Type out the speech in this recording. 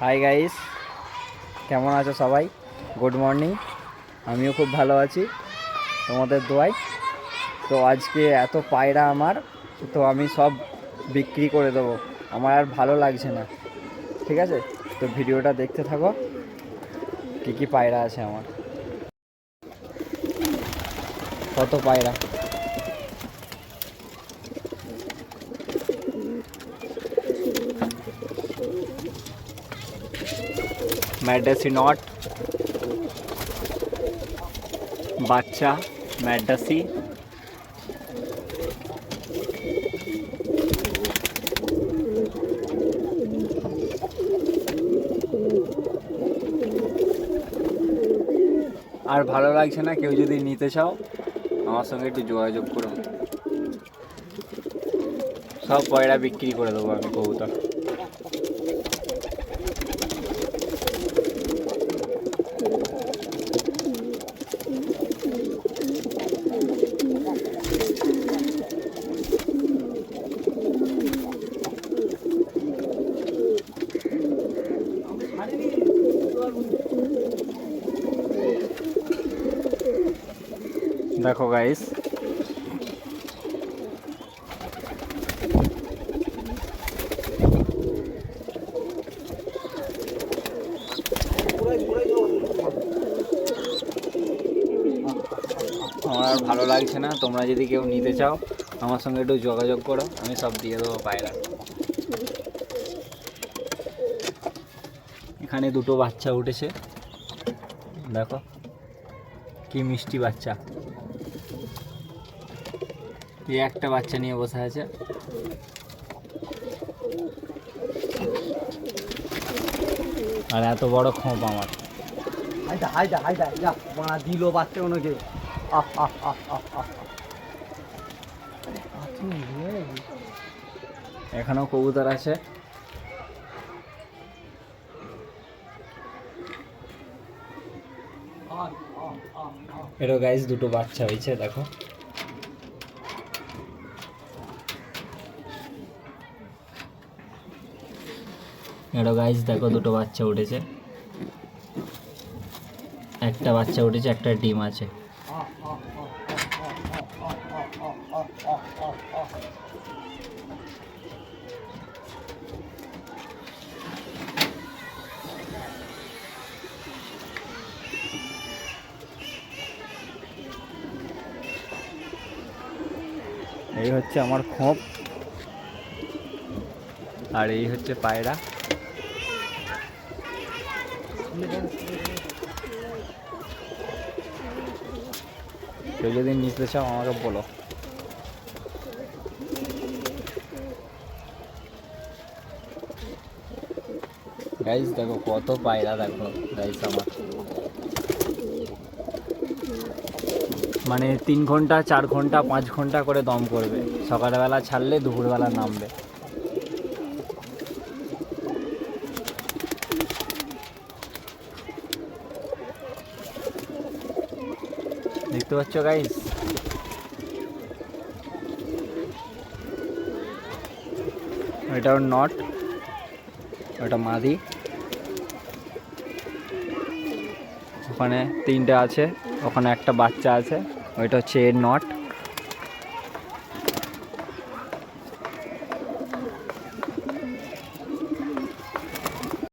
Hi guys কেমন আছো সবাই? গুড মর্নিং আমিও খুব ভালো আছি। তোমাদের দোয়াই তো আজকে এত পায়রা আমার, তো আমি সব বিক্রি করে দেবো। আমার আর ভালো লাগছে না। ঠিক আছে? তো ভিডিওটা দেখতে থাকো। কী কী পায়রা আছে আমার। কত পায়রা? ম্যাডাসি নট বাচ্চা ম্যাডাসি আর ভালো লাগছে না, কেউ যদি নিতে চাও, আমার সঙ্গে একটু যোগাযোগ করো। সব পয়রা বিক্রি করে দেবো আমি কবুতর। দেখো গাইস আমার ভালো লাগছে না। তোমরা যদি কেউ নিতে চাও, আমার সঙ্গে একটু যোগাযোগ করো। আমি সব দিয়ে দেবো পায়রা। এখানে দুটো বাচ্চা উঠেছে। দেখো, কি মিষ্টি বাচ্চা। এই একটা বাচ্চা নিয়ে বসে আছে। আর এত বড় খোঁপ আমার। হাইদা হাইদা হাইদা ইয়া মারা দিল বাচ্চা ওনাকে। আহ আহ আহ আহ আহ এখানেও কবুতর আছে। এরও গাইস দুটো বাচ্চা হয়েছে দেখো। এরও গাইস দেখো দুটো বাচ্চা উঠেছে। একটা বাচ্চা উঠেছে, একটা ডিম আছে। এই হচ্ছে আমার খোপ। আর এই হচ্ছে পায়রা। কেউ যদি নিতে চাও, আমাকে বলো। গাইজ দেখো কত পায়রা দেখো। গাইজ আমার। মানে তিন ঘণ্টা, চার ঘণ্টা, পাঁচ ঘণ্টা করে দম করবে। সকালবেলা ছাড়লে, দুপুরবেলা নামবে। পাচ্ছ গাইস এটা ওর নট, ওটা মাদি। ওখানে তিনটে আছে, ওখানে একটা বাচ্চা আছে, ওইটা হচ্ছে এর নট।